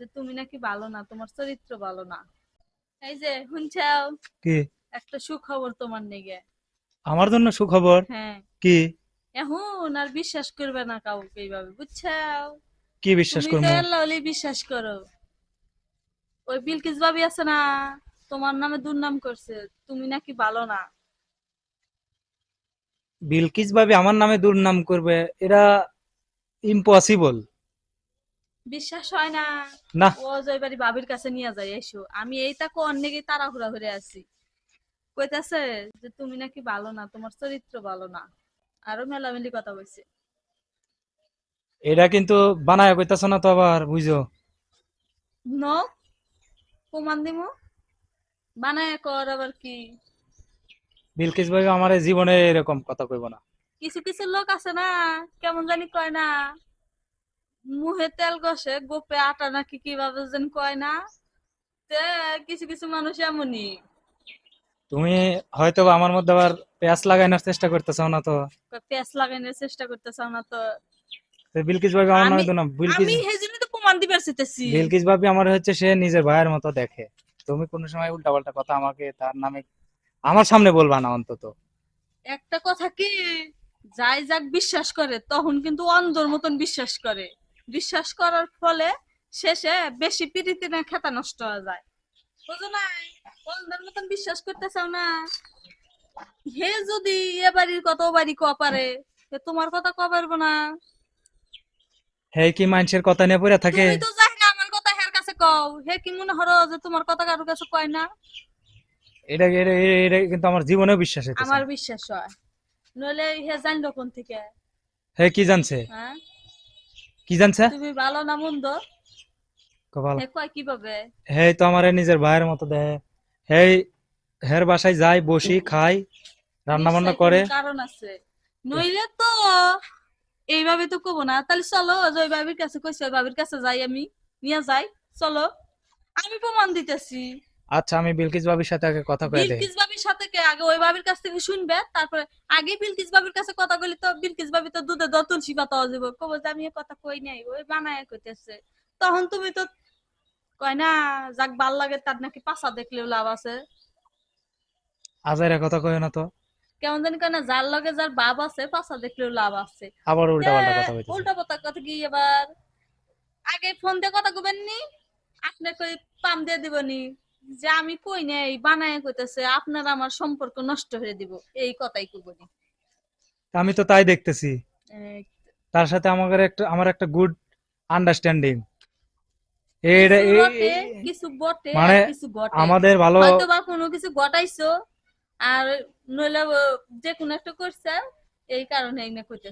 যে তুমি নাকি ভালো না তোমার চরিত্র ভালো না। এই যে শুনছাও? কি? একটা সুখবর তোমার নেগে। আমার জন্য সুখবর? হ্যাঁ। কি? এখন আর বিশ্বাস করবে না কাউকে এইভাবে বুঝছাও? কি বিশ্বাস তুমি করব? আল্লাহ হলেই বিশ্বাস করো। ওই বিলকিস ভাবি আছে না তোমার নামে দুর্নাম করছে তুমি নাকি ভালো না। বিলকিস ভাবি আমার নামে দুর্নাম করবে এরা ইম্পসিবল বিশ্বাস হয় না। না। ও জয়বাড়ি বাবির কাছে নিয়ে যায় এসো আমি এইটা অনেকেই তাড়াহুড়া করে আছি। কইতাছে যে তুমি নাকি ভালো না তোমার চরিত্র ভালো না। আরও মেলামেলি কথা বলছে। এটা কিন্তু বানায় কইতাছ না তো আবার বুঝো? ন? প্রমাণ দিমু? বানায় কর আবার কি? বিলকিস ভাবি আমার জীবনে এরকম কথা কইব না। কিছু কিছু লোক আছে না কেমন জানি কয় না। মুহে তেল গসে গোপে আটা নাকি কীভাবে যেন কয় না তে কিছু কিছু মানুষ এমনই। তুমি হয়তো আমার মধ্যে আবার পেঁয়াজ লাগানোর চেষ্টা করতেছো না তো? পেঁয়াজ লাগানোর চেষ্টা করতেছ না তো? বিলকিস ভাবি আমার নামে দুর্নাম বিলকিস আমি সেই তো প্রমাণ দিবার চাইতেছি। বিলকিস ভাবি আমার হচ্ছে সে নিজের ভাইয়ের মতো দেখে। তুমি কোনো সময় উল্টাপাল্টা কথা আমাকে তার নামে আমার সামনে বলবা না অন্তত। একটা কথা কি যাই যাক বিশ্বাস করে তখন কিন্তু অন্ধর মতন বিশ্বাস করে। বিশ্বাস করার ফলে শেষে বেশি পিড়িতে না খেতা নষ্ট হয়ে যায়। বুঝো না অন্ধের মতন বিশ্বাস করতে চাও না। হে যদি এ বাড়ির কথা ও বাড়ি কয়া পারে তোমার কথা কয়া পারব না। হে কি মানুষের কথা নিয়ে পড়ে থাকে? তুমি তো যাই না আমার কথা হের কাছে কও। হে কি মনে হরো যে তোমার কথা কারোর কাছে কয় না? এটা এটা এটা- কিন্তু আমার জীবনেও বিশ্বাস হইতেছে আমার বিশ্বাস হয়। নইলে হে জানলো কোন থেকে? হে কি জানছে? হ্যাঁ? কি জানছে? তুমি ভালো না মন্দ? কপাল কীভাবে? হে তো আমার নিজের ভাইয়ের মতো দেয় হে হের বাসায় যাই বসি খাই রান্না বান্না করে। কারণ আছে। নইলে তো এইভাবে তো কব না। তাহলে চলো যে ওই ভাবির কাছে কইছে ওই ভাবির কাছে যাই আমি। নিয়ে যাই চলো। আমি প্রমাণ দিতেছি। আচ্ছা আমি বিলকিস বাবির সাথে আগে কথা কয়ে দেই। বিলকিস বাবির সাথে আগে ওই ভাবির কাছ থেকে শুনবে তারপরে আগে বিলকিস বাবির কাছে কথা কইলে তো বিলকিস বাবি তো দুধে দ তুলসী পাতা যাব কব যে আমি কথা কই নাই ওই বানায় কইতেছে। তখন তুমি তো কয় না যাক ভালো লাগে তার নাকি পাছা দেখলেও লাভ আছে। আজাইরা কথা কয় না তো। কেমন জানি যার লগে যার বাপ আছে পাছা দেখলেও লাভ আছে। আবার উল্টা পাল্টা কথা কইতেছে। উল্টা পাতা কথা কি এবার? আগে ফোন দিয়ে কথা কবেন নি আপনি কই পাম দিয়ে দিবনি? যে আমি কই নাই বানায় কইতেছে আপনার আমার সম্পর্ক নষ্ট হয়ে দিব এই কথাই কবনি আমি তো তাই দেখতেছি। তার সাথে আমাদের একটা আমার একটা গুড আন্ডারস্ট্যান্ডিং কিছু বটে, এই- কিছু বটে মানে আমাদের ভালো কোনো কিছু ঘটাইছো আর নইলে যে কোনো একটা করছে এই কারণে এই না কইতেছে।